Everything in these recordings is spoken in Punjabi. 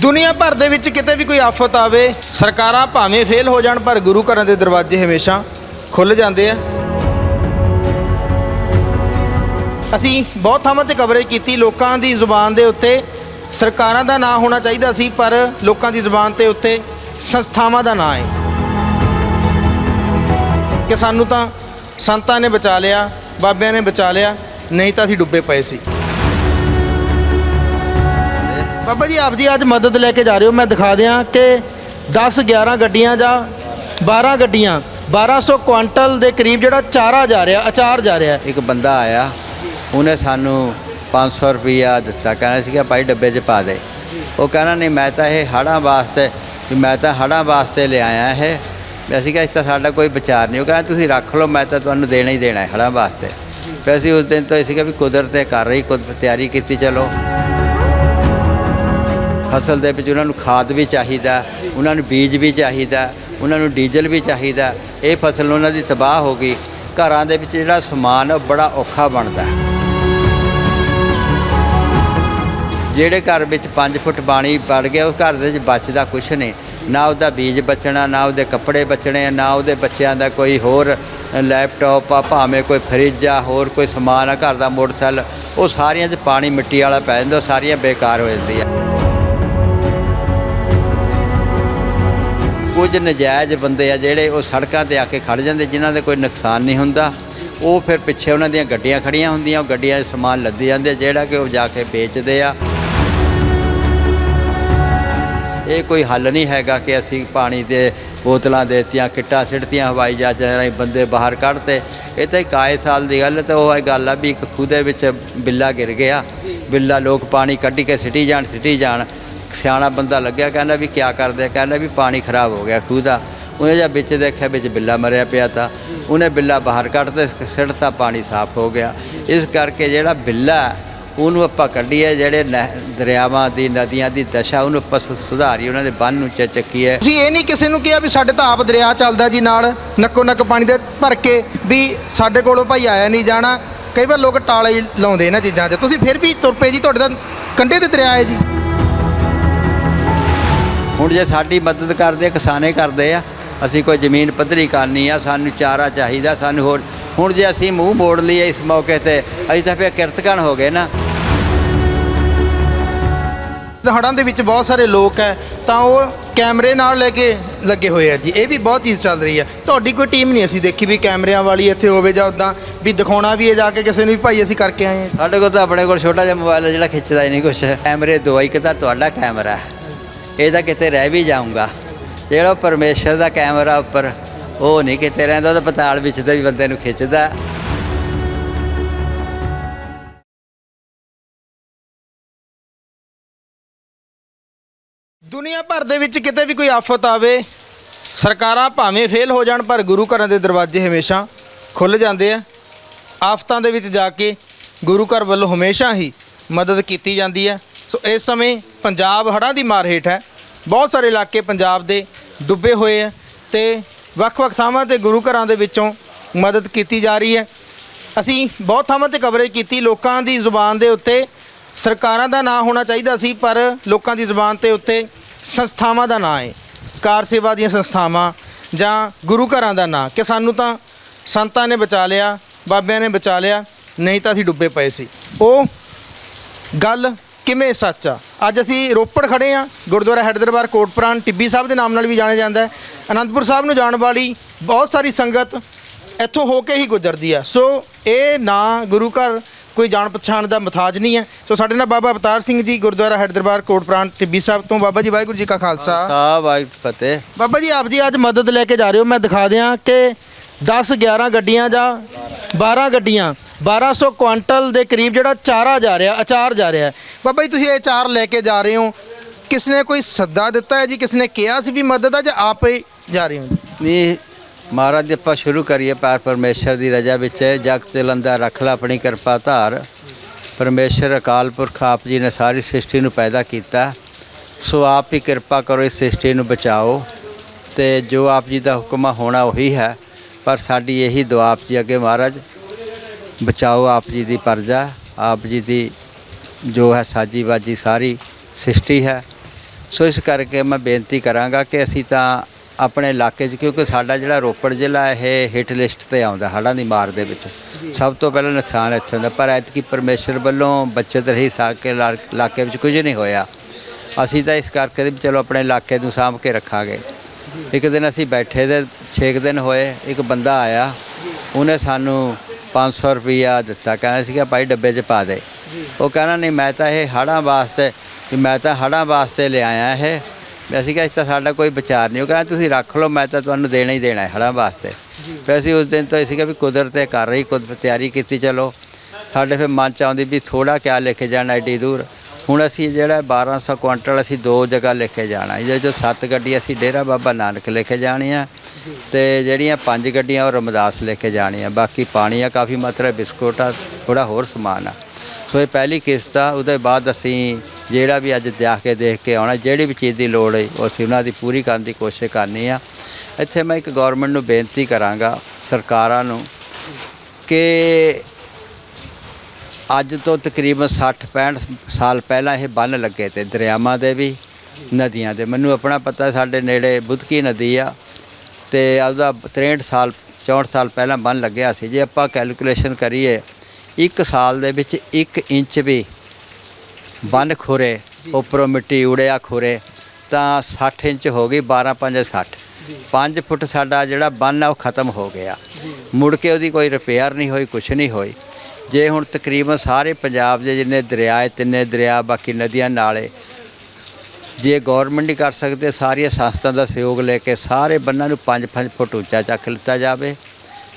ਦੁਨੀਆ ਭਰ ਦੇ ਵਿੱਚ ਕਿਤੇ ਵੀ ਕੋਈ ਆਫਤ ਆਵੇ, ਸਰਕਾਰਾਂ ਭਾਵੇਂ ਫੇਲ ਹੋ ਜਾਣ, ਪਰ ਗੁਰੂ ਘਰਾਂ ਦੇ ਦਰਵਾਜ਼ੇ ਹਮੇਸ਼ਾ ਖੁੱਲ ਜਾਂਦੇ ਆ। ਅਸੀਂ ਬਹੁਤ ਥਾਵਾਂ ਤੇ ਕਵਰੇਜ ਕੀਤੀ, ਲੋਕਾਂ ਦੀ ਜ਼ੁਬਾਨ ਦੇ ਉੱਤੇ ਸਰਕਾਰਾਂ ਦਾ ਨਾਂ ਹੋਣਾ ਚਾਹੀਦਾ ਸੀ, ਪਰ ਲੋਕਾਂ ਦੀ ਜ਼ੁਬਾਨ ਤੇ ਉੱਤੇ ਸੰਸਥਾਵਾਂ ਦਾ ਨਾਂ ਹੈ ਕਿ ਸਾਨੂੰ ਤਾਂ ਸੰਤਾਂ ਨੇ ਬਚਾ ਲਿਆ, ਬਾਬਿਆਂ ਨੇ ਬਚਾ ਲਿਆ, ਨਹੀਂ ਤਾਂ ਅਸੀਂ ਡੁੱਬੇ ਪਏ ਸੀ। ਬਾਬਾ ਜੀ, ਆਪ ਜੀ ਅੱਜ ਮਦਦ ਲੈ ਕੇ ਜਾ ਰਹੇ ਹੋ। ਮੈਂ ਦਿਖਾ ਦਿਆਂ ਕਿ 10 11 ਗੱਡੀਆਂ ਜਾਂ 12 ਗੱਡੀਆਂ 1200 ਕੁਆਂਟਲ ਦੇ ਕਰੀਬ ਜਿਹੜਾ ਚਾਰਾ ਜਾ ਰਿਹਾ, ਅਚਾਰ ਜਾ ਰਿਹਾ। ਇੱਕ ਬੰਦਾ ਆਇਆ, ਉਹਨੇ ਸਾਨੂੰ 500 ਰੁਪਈਆ ਦਿੱਤਾ। ਕਹਿੰਦਾ ਸੀਗਾ, ਭਾਈ, ਡੱਬੇ 'ਚ ਪਾ ਦੇ। ਉਹ ਕਹਿੰਦਾ, ਨਹੀਂ, ਮੈਂ ਤਾਂ ਇਹ ਹੜਾਂ ਵਾਸਤੇ, ਵੀ ਮੈਂ ਤਾਂ ਹੜਾਂ ਵਾਸਤੇ ਲਿਆਇਆ ਇਹ। ਵੀ ਅਸੀਂ ਕਿਹਾ ਇਸ ਤਾਂ ਸਾਡਾ ਕੋਈ ਵਿਚਾਰ ਨਹੀਂ। ਉਹ ਕਹਿੰਦਾ, ਤੁਸੀਂ ਰੱਖ ਲਓ, ਮੈਂ ਤਾਂ ਤੁਹਾਨੂੰ ਦੇਣਾ ਹੀ ਦੇਣਾ ਹੈ ਹੜਾਂ ਵਾਸਤੇ। ਫਿਰ ਅਸੀਂ ਉਸ ਦਿਨ ਤੋਂ ਅਸੀਂ ਕਿਹਾ ਵੀ ਕੁਦਰਤ ਤੇ ਕਰ ਰਹੀ, ਕੁਦਰਤ ਤਿਆਰੀ ਕੀਤੀ, ਚਲੋ। ਫਸਲ ਦੇ ਵਿੱਚ ਉਹਨਾਂ ਨੂੰ ਖਾਦ ਵੀ ਚਾਹੀਦਾ ਉਹਨਾਂ ਨੂੰ ਬੀਜ ਵੀ ਚਾਹੀਦਾ ਉਹਨਾਂ ਨੂੰ ਡੀਜ਼ਲ ਵੀ ਚਾਹੀਦਾ। ਇਹ ਫਸਲ ਉਹਨਾਂ ਦੀ ਤਬਾਹ ਹੋ ਗਈ। ਘਰਾਂ ਦੇ ਵਿੱਚ ਜਿਹੜਾ ਸਮਾਨ ਆ, ਉਹ ਬੜਾ ਔਖਾ ਬਣਦਾ ਜਿਹੜੇ ਘਰ ਵਿੱਚ 5 ਫੁੱਟ ਪਾਣੀ ਵੜ ਗਿਆ ਉਹ ਘਰ ਦੇ ਵਿੱਚ ਬਚਦਾ ਕੁਛ ਨਹੀਂ। ਨਾ ਉਹਦਾ ਬੀਜ ਬਚਣਾ ਨਾ ਉਹਦੇ ਕੱਪੜੇ ਬਚਣੇ ਨਾ ਉਹਦੇ ਬੱਚਿਆਂ ਦਾ ਕੋਈ ਹੋਰ ਲੈਪਟਾਪ ਆ ਭਾਵੇਂ ਕੋਈ ਫਰਿੱਜ ਆ ਹੋਰ ਕੋਈ ਸਮਾਨ ਆ ਘਰ ਦਾ ਮੋਟਰਸਾਈਕਲ ਉਹ ਸਾਰੀਆਂ 'ਚ ਪਾਣੀ ਮਿੱਟੀ ਵਾਲਾ ਪੈ ਜਾਂਦਾ ਸਾਰੀਆਂ ਬੇਕਾਰ ਹੋ ਜਾਂਦੀਆਂ। ਕੁਝ ਨਜਾਇਜ਼ ਬੰਦੇ ਆ ਜਿਹੜੇ ਉਹ ਸੜਕਾਂ ਤੇ ਆ ਕੇ ਖੜ ਜਾਂਦੇ, ਜਿਨ੍ਹਾਂ ਦੇ ਕੋਈ ਨੁਕਸਾਨ ਨਹੀਂ ਹੁੰਦਾ। ਉਹ ਫਿਰ ਪਿੱਛੇ ਉਹਨਾਂ ਦੀਆਂ ਗੱਡੀਆਂ ਖੜੀਆਂ ਹੁੰਦੀਆਂ, ਉਹ ਗੱਡੀਆਂ 'ਚ ਸਮਾਨ ਲੱਦੇ ਜਾਂਦੇ, ਜਿਹੜਾ ਕਿ ਉਹ ਜਾ ਕੇ ਵੇਚਦੇ ਆ। ਇਹ ਕੋਈ ਹੱਲ ਨਹੀਂ ਹੈਗਾ ਕਿ ਅਸੀਂ ਪਾਣੀ ਦੇ ਬੋਤਲਾਂ ਦੇਤੀਆਂ, ਕਿੱਟਾਂ ਸਿੱਟਤੀਆਂ, ਹਵਾਈ ਜਹਾਜ਼ਾਂ ਰਾਹੀਂ ਬੰਦੇ ਬਾਹਰ ਕੱਢਤੇ। ਇਹ ਤਾਂ ਇੱਕ ਸਾਲ ਦੀ ਗੱਲ ਹੈ ਤੇ ਉਹ ਇਹ ਗੱਲ ਆ ਵੀ ਇੱਕ ਖੂਹ ਦੇ ਵਿੱਚ ਬਿੱਲਾ ਗਿਰ ਗਿਆ। ਬਿੱਲਾ ਲੋਕ ਪਾਣੀ ਕੱਢੀ ਕੇ ਸਿੱਟੀ ਜਾਣ ਸਿੱਟੀ ਜਾਣ। ਸਿਆਣਾ ਬੰਦਾ ਲੱਗਿਆ, ਕਹਿੰਦਾ ਵੀ ਕਿਆ ਕਰਦੇ ਕਹਿੰਦਾ ਵੀ ਪਾਣੀ ਖਰਾਬ ਹੋ ਗਿਆ ਖੂਹ ਦਾ। ਉਹਨੇ ਜਾਂ ਵਿੱਚ ਦੇਖਿਆ, ਵਿੱਚ ਬਿੱਲਾ ਮਰਿਆ ਪਿਆ ਤਾਂ। ਉਹਨੇ ਬਿੱਲਾ ਬਾਹਰ ਕੱਢ ਤੇ ਸਿੱਟਤਾ ਪਾਣੀ ਸਾਫ਼ ਹੋ ਗਿਆ। ਇਸ ਕਰਕੇ ਜਿਹੜਾ ਬਿੱਲਾ ਉਹਨੂੰ ਆਪਾਂ ਕੱਢੀਏ, ਜਿਹੜੇ ਨਹਿ- ਦਰਿਆਵਾਂ ਦੀ, ਨਦੀਆਂ ਦੀ ਦਸ਼ਾ, ਉਹਨੂੰ ਆਪਾਂ ਸੁ- ਸੁਧਾਰੀਏ, ਉਹਨਾਂ ਦੇ ਬੰਨ ਨੂੰ ਚ ਹੈ ਤੁਸੀਂ ਇਹ ਨਹੀਂ ਕਿਸੇ ਨੂੰ ਕਿਹਾ ਵੀ ਸਾਡੇ ਤਾਂ ਆਪ ਦਰਿਆ ਚੱਲਦਾ ਜੀ ਨਾਲ, ਨੱਕੋ ਨੱਕ ਪਾਣੀ ਦੇ ਭਰ ਕੇ ਵੀ ਸਾਡੇ ਕੋਲੋਂ ਭਾਈ ਆਇਆ ਨਹੀਂ ਜਾਣਾ। ਕਈ ਵਾਰ ਲੋਕ ਟਾਲੇ ਲਾਉਂਦੇ ਇਹਨਾਂ ਚੀਜ਼ਾਂ 'ਚ। ਤੁਸੀਂ ਫਿਰ ਵੀ ਤੁਰ ਪਏ ਜੀ, ਤੁਹਾਡੇ ਤਾਂ ਕੰਢੇ ਤੇ ਦਰਿਆ ਹੈ ਜੀ। ਹੁਣ ਜੇ ਸਾਡੀ ਮਦਦ ਕਰਦੇ ਆ, ਕਿਸਾਨੇ ਕਰਦੇ ਆ ਅਸੀਂ ਕੋਈ ਜ਼ਮੀਨ ਪੱਧਰੀ ਕਰਨੀ ਆ ਸਾਨੂੰ ਚਾਰਾ ਚਾਹੀਦਾ ਸਾਨੂੰ ਹੋਰ ਹੁਣ ਜੇ ਅਸੀਂ ਮੂੰਹ ਮੋੜ ਲਈਏ ਇਸ ਮੌਕੇ ਤੇ ਅਸੀਂ ਤਾਂ ਫਿਰ ਕਿਰਤਕਣ ਹੋ ਗਏ ਨਾ। ਹੜਾਂ ਦੇ ਵਿੱਚ ਬਹੁਤ ਸਾਰੇ ਲੋਕ ਹੈ ਤਾਂ ਉਹ ਕੈਮਰੇ ਨਾਲ ਲੈ ਕੇ ਲੱਗੇ ਹੋਏ ਆ ਜੀ। ਇਹ ਵੀ ਬਹੁਤ ਚੀਜ਼ ਚੱਲ ਰਹੀ ਹੈ। ਤੁਹਾਡੀ ਕੋਈ ਟੀਮ ਨਹੀਂ ਅਸੀਂ ਦੇਖੀ ਵੀ ਕੈਮਰਿਆਂ ਵਾਲੀ ਇੱਥੇ ਹੋਵੇ ਜਾਂ ਉਦਾਂ ਵੀ ਦਿਖਾਉਣਾ ਵੀ ਹੈ ਜਾ ਕੇ ਕਿਸੇ ਨੂੰ ਵੀ ਭਾਈ ਅਸੀਂ ਕਰਕੇ ਆਏ ਹਾਂ। ਸਾਡੇ ਕੋਲ ਤਾਂ ਆਪਣੇ ਕੋਲ ਛੋਟਾ ਜਿਹਾ ਮੋਬਾਈਲ ਹੈ ਜਿਹੜਾ ਖਿੱਚਦਾ ਹੀ ਨਹੀਂ ਕੁਛ। ਕੈਮਰੇ ਦੋ ਇੱਕ ਤਾਂ ਤੁਹਾਡਾ ਕੈਮਰਾ। ਹੈ। ਇਹ ਤਾਂ ਕਿਤੇ ਰਹਿ ਵੀ ਜਾਊਂਗਾ। ਜਿਹੜਾ ਪਰਮੇਸ਼ਰ ਦਾ ਕੈਮਰਾ ਉੱਪਰ ਉਹ ਨਹੀਂ ਕਿਤੇ ਰਹਿੰਦਾ, ਉਹ ਤਾਂ ਪਤਾਲ ਵਿੱਚ ਤੇ ਵੀ ਬੰਦੇ ਨੂੰ ਖਿੱਚਦਾ। ਦੁਨੀਆ ਭਰ ਦੇ ਵਿੱਚ ਕਿਤੇ ਵੀ ਕੋਈ ਆਫਤ ਆਵੇ, ਸਰਕਾਰਾਂ ਭਾਵੇਂ ਫੇਲ ਹੋ ਜਾਣ, ਪਰ ਗੁਰੂ ਘਰਾਂ ਦੇ ਦਰਵਾਜ਼ੇ ਹਮੇਸ਼ਾ ਖੁੱਲ ਜਾਂਦੇ ਆ। ਆਫਤਾਂ ਦੇ ਵਿੱਚ ਜਾ ਕੇ ਗੁਰੂ ਘਰ ਵੱਲੋਂ ਹਮੇਸ਼ਾ ਹੀ ਮਦਦ ਕੀਤੀ ਜਾਂਦੀ ਹੈ। ਸੋ ਇਸ ਸਮੇਂ ਪੰਜਾਬ ਹੜ੍ਹਾਂ ਦੀ ਮਾਰ ਹੇਠ ਹੈ। ਬਹੁਤ ਸਾਰੇ ਇਲਾਕੇ ਪੰਜਾਬ ਦੇ ਡੁੱਬੇ ਹੋਏ ਹੈ ਤੇ ਵੱਖ-ਵੱਖ ਥਾਵਾਂ ਤੇ ਗੁਰੂ ਘਰਾਂ ਦੇ ਵਿੱਚੋਂ ਮਦਦ ਕੀਤੀ ਜਾ ਰਹੀ ਹੈ। ਅਸੀਂ ਬਹੁਤ ਥਾਵਾਂ ਤੇ ਕਵਰੇਜ ਕੀਤੀ, ਲੋਕਾਂ ਦੀ ਜ਼ੁਬਾਨ ਦੇ ਉੱਤੇ ਸਰਕਾਰਾਂ ਦਾ ਨਾਂ ਹੋਣਾ ਚਾਹੀਦਾ ਸੀ, ਪਰ ਲੋਕਾਂ ਦੀ ਜ਼ੁਬਾਨ ਤੇ ਉੱਤੇ ਸੰਸਥਾਵਾਂ ਦਾ ਨਾਂ ਹੈ। ਕਾਰ ਸੇਵਾ ਦੀਆਂ ਸੰਸਥਾਵਾਂ ਜਾਂ ਗੁਰੂ ਘਰਾਂ ਦਾ ਨਾਂ, ਕਿ ਸਾਨੂੰ ਤਾਂ ਸੰਤਾਂ ਨੇ ਬਚਾ ਲਿਆ, ਬਾਬਿਆਂ ਨੇ ਬਚਾ ਲਿਆ, ਨਹੀਂ ਤਾਂ ਅਸੀਂ ਡੁੱਬੇ ਪਏ ਸੀ। ਉਹ ਗੱਲ ਕਿਵੇਂ ਸੱਚ ਆ? ਅੱਜ ਅਸੀਂ ਰੋਪੜ ਖੜੇ ਆ ਗੁਰਦੁਆਰਾ ਹੈਡ ਦਰਬਾਰ ਕੋਟਪੁਰਾਨ ਟਿੱਬੀ ਸਾਹਿਬ ਦੇ ਨਾਮ ਨਾਲ ਵੀ ਜਾਣਿਆ ਜਾਂਦਾ ਹੈ। ਅਨੰਦਪੁਰ ਸਾਹਿਬ ਨੂੰ ਜਾਣ ਵਾਲੀ ਬਹੁਤ ਸਾਰੀ ਸੰਗਤ ਇੱਥੋਂ ਹੋ ਕੇ ਹੀ ਗੁਜ਼ਰਦੀ ਆ। ਸੋ ਇਹ ਨਾਂ ਗੁਰੂ ਘਰ ਕੋਈ ਜਾਣ ਪਛਾਣ ਦਾ ਮਥਾਜ ਨਹੀਂ ਹੈ। ਸੋ ਸਾਡੇ ਨਾਲ ਬਾਬਾ ਅਵਤਾਰ ਸਿੰਘ ਜੀ ਗੁਰਦੁਆਰਾ ਹੈਡ ਦਰਬਾਰ ਕੋਟਪੁਰਾਨ ਟਿੱਬੀ ਸਾਹਿਬ ਤੋਂ। ਬਾਬਾ ਜੀ ਵਾਹਿਗੁਰੂ ਜੀ ਕਾ ਖਾਲਸਾ। ਸਾਹਿਬ ਆਈ ਫਤਿਹ। ਬਾਬਾ ਜੀ ਆਪ ਜੀ ਅੱਜ ਮਦਦ ਲੈ ਕੇ ਜਾ ਰਹੇ ਹੋ। ਮੈਂ ਦਿਖਾ ਦਿਆਂ ਕਿ 10 11 ਗੱਡੀਆਂ ਜਾਂ 12 ਗੱਡੀਆਂ 1200 ਕੁਆਂਟਲ ਦੇ ਕਰੀਬ ਜਿਹੜਾ ਚਾਰਾ ਜਾ ਰਿਹਾ, ਅਚਾਰ ਜਾ ਰਿਹਾ ਬਾਬਾ ਜੀ, ਤੁਸੀਂ ਇਹ ਅਚਾਰ ਲੈ ਕੇ ਜਾ ਰਹੇ ਹੋ। ਕਿਸ ਨੇ ਕੋਈ ਸੱਦਾ ਦਿੱਤਾ ਹੈ ਜੀ? ਕਿਸ ਨੇ ਕਿਹਾ ਸੀ ਵੀ ਮਦਦ ਆ ਜਾਂ ਆਪ ਹੀ ਜਾ ਰਹੇ ਹੋ ਨਹੀਂ, ਮਹਾਰਾਜ ਜੀ ਆਪਾਂ ਸ਼ੁਰੂ ਕਰੀਏ ਪਾਰ ਪਰਮੇਸ਼ਰ ਦੀ ਰਜਾ ਵਿੱਚ। ਜਗ ਤਿਲੰਦਾ ਰੱਖ ਲਾ ਆਪਣੀ ਕਿਰਪਾ ਧਾਰ। ਪਰਮੇਸ਼ਰ, ਅਕਾਲ ਪੁਰਖ ਆਪ ਜੀ ਨੇ ਸਾਰੀ ਸ੍ਰਿਸ਼ਟੀ ਨੂੰ ਪੈਦਾ ਕੀਤਾ। ਸੋ ਆਪ ਹੀ ਕਿਰਪਾ ਕਰੋ, ਇਸ ਸ੍ਰਿਸ਼ਟੀ ਨੂੰ ਬਚਾਓ। ਤੇ ਜੋ ਆਪ ਜੀ ਦਾ ਹੁਕਮ ਹੋਣਾ ਉਹੀ ਹੈ। ਪਰ ਸਾਡੀ ਇਹੀ ਦੁਆ ਆਪ ਜੀ ਅੱਗੇ, ਮਹਾਰਾਜ। ਬਚਾਓ ਆਪ ਜੀ ਦੀ ਪਰਜਾ ਆਪ ਜੀ ਦੀ ਜੋ ਹੈ ਸਾਜੀ ਬਾਜੀ ਸਾਰੀ ਸ੍ਰਿਸ਼ਟੀ ਹੈ। ਸੋ ਇਸ ਕਰਕੇ ਮੈਂ ਬੇਨਤੀ ਕਰਾਂਗਾ ਕਿ ਅਸੀਂ ਤਾਂ ਆਪਣੇ ਇਲਾਕੇ 'ਚ ਕਿਉਂਕਿ ਸਾਡਾ ਜਿਹੜਾ ਰੋਪੜ ਜ਼ਿਲ੍ਹਾ ਇਹ ਹਿੱਟ ਲਿਸਟ ਤੇ ਆਉਂਦਾ ਹੜ੍ਹਾਂ ਦੀ ਮਾਰ ਦੇ ਵਿੱਚ। ਸਭ ਤੋਂ ਪਹਿਲਾਂ ਨੁਕਸਾਨ ਇੱਥੇ ਹੁੰਦਾ ਪਰ ਐਤਕੀ ਪਰਮੇਸ਼ਰ ਵੱਲੋਂ ਬਚਤ ਰਹੀ ਸਾਕੇ ਇਲਾਕੇ ਵਿੱਚ ਕੁਝ ਨਹੀਂ ਹੋਇਆ। ਅਸੀਂ ਤਾਂ ਇਸ ਕਰਕੇ ਵੀ ਚਲੋ ਆਪਣੇ ਇਲਾਕੇ ਨੂੰ ਸਾਂਭ ਕੇ ਰੱਖਾਂਗੇ। ਇੱਕ ਦਿਨ ਅਸੀਂ ਬੈਠੇ ਤੇ 6 ਦਿਨ ਹੋਏ ਇੱਕ ਬੰਦਾ ਆਇਆ ਉਹਨੇ ਸਾਨੂੰ 500 ਰੁਪਈਆ ਦਿੱਤਾ। ਕਹਿੰਦਾ ਸੀਗਾ ਭਾਈ ਡੱਬੇ 'ਚ ਪਾ ਦੇ। ਉਹ ਕਹਿੰਦਾ ਨਹੀਂ ਮੈਂ ਤਾਂ ਇਹ ਹੜ੍ਹਾਂ ਵਾਸਤੇ ਵੀ ਮੈਂ ਤਾਂ ਹੜ੍ਹਾਂ ਵਾਸਤੇ ਲਿਆਇਆ ਇਹ। ਵੀ ਅਸੀਂ ਕਿਹਾ ਇਸ ਤਾਂ ਸਾਡਾ ਕੋਈ ਵਿਚਾਰ ਨਹੀਂ। ਉਹ ਕਹਿੰਦਾ ਤੁਸੀਂ ਰੱਖ ਲਓ ਮੈਂ ਤਾਂ ਤੁਹਾਨੂੰ ਦੇਣਾ ਹੀ ਦੇਣਾ ਹੈ ਹੜ੍ਹਾਂ ਵਾਸਤੇ। ਫਿਰ ਅਸੀਂ ਉਸ ਦਿਨ ਤੋਂ ਅਸੀਂ ਕਿਹਾ ਵੀ ਕੁਦਰਤ ਇਹ ਕਰ ਰਹੀ ਕੁਦਰਤ ਤਿਆਰੀ ਕੀਤੀ ਚਲੋ। ਸਾਡੇ ਫਿਰ ਮਨ ਚ ਆਉਂਦੀ ਵੀ ਥੋੜਾ ਕਿਆ ਲੈ ਕੇ ਜਾਣਾ ਏਡੀ ਦੂਰ। ਹੁਣ ਅਸੀਂ ਜਿਹੜਾ 1200 ਕੁਇੰਟਲ ਅਸੀਂ ਦੋ ਜਗ੍ਹਾ ਲੈ ਕੇ ਜਾਣਾ। ਇਹਦੇ ਜੋ ਸੱਤ ਗੱਡੀਆਂ ਅਸੀਂ ਡੇਰਾ ਬਾਬਾ ਨਾਨਕ ਲੈ ਕੇ ਜਾਣੀਆਂ। ਤੇ ਜਿਹੜੀਆਂ ਪੰਜ ਗੱਡੀਆਂ ਉਹ ਰਮਦਾਸ ਲੈ ਕੇ ਜਾਣੀਆਂ। ਬਾਕੀ ਪਾਣੀ ਆ, ਕਾਫੀ ਮਾਤਰਾ ਬਿਸਕੁਟ ਆ ਥੋੜਾ ਹੋਰ ਸਮਾਨ ਆ। ਸੋ ਇਹ ਪਹਿਲੀ ਕਿਸ਼ਤ ਆ, ਉਹਦੇ ਬਾਅਦ ਅਸੀਂ ਜਿਹੜਾ ਵੀ ਅੱਜ ਜਾ ਕੇ ਦੇਖ ਕੇ ਆਉਣਾ, ਜਿਹੜੀ ਵੀ ਚੀਜ਼ ਦੀ ਲੋੜ ਹੈ, ਉਹ ਅਸੀਂ ਉਹਨਾਂ ਦੀ ਪੂਰੀ ਕਰਨ ਦੀ ਕੋਸ਼ਿਸ਼ ਕਰਨੀ ਆ। ਇੱਥੇ ਮੈਂ ਇੱਕ ਗਵਰਨਮੈਂਟ ਨੂੰ ਬੇਨਤੀ ਕਰਾਂਗਾ, ਸਰਕਾਰਾਂ ਨੂੰ, ਕਿ ਅੱਜ ਤੋਂ ਤਕਰੀਬਨ 60 65 ਸਾਲ ਪਹਿਲਾਂ ਇਹ ਬੰਨ ਲੱਗੇ ਤੇ ਦਰਿਆਵਾਂ ਦੇ ਵੀ, ਨਦੀਆਂ ਦੇ। ਮੈਨੂੰ ਆਪਣਾ ਪਤਾ ਸਾਡੇ ਨੇੜੇ ਬੁੱਧਕੀ ਨਦੀ ਆ ਤੇ ਉਹਦਾ 63 ਸਾਲ 64 ਸਾਲ ਪਹਿਲਾਂ ਬੰਨ ਲੱਗਿਆ ਸੀ। ਜੇ ਆਪਾਂ ਕੈਲਕੂਲੇਸ਼ਨ ਕਰੀਏ ਇੱਕ ਸਾਲ ਦੇ ਵਿੱਚ 1 ਇੰਚ ਵੀ ਬੰਨ ਖੁਰੇ ਉੱਪਰੋਂ ਮਿੱਟੀ ਉੜਿਆ ਖੁਰੇ ਤਾਂ 60 ਇੰਚ ਹੋ ਗਈ 12 5 60 5 ਫੁੱਟ ਸਾਡਾ ਜਿਹੜਾ ਬੰਨ ਆ ਉਹ ਖਤਮ ਹੋ ਗਿਆ। ਮੁੜ ਕੇ ਉਹਦੀ ਕੋਈ ਰਿਪੇਅਰ ਨਹੀਂ ਹੋਈ ਕੁਛ ਨਹੀਂ ਹੋਈ। ਜੇ ਹੁਣ ਤਕਰੀਬਨ ਸਾਰੇ ਪੰਜਾਬ ਦੇ ਜਿੰਨੇ ਦਰਿਆ ਤਿੰਨੇ ਦਰਿਆ ਬਾਕੀ ਨਦੀਆਂ ਨਾਲੇ ਜੇ ਗਵਰਨਮੈਂਟ ਹੀ ਕਰ ਸਕਦੇ, ਸਾਰੀਆਂ ਸੰਸਥਾ ਦਾ ਸਹਿਯੋਗ ਲੈ ਕੇ ਸਾਰੇ ਬੰਨਾਂ ਨੂੰ 5-5 ਫੁੱਟ ਉੱਚਾ ਚੱਕ ਲਿੱਤਾ ਜਾਵੇ।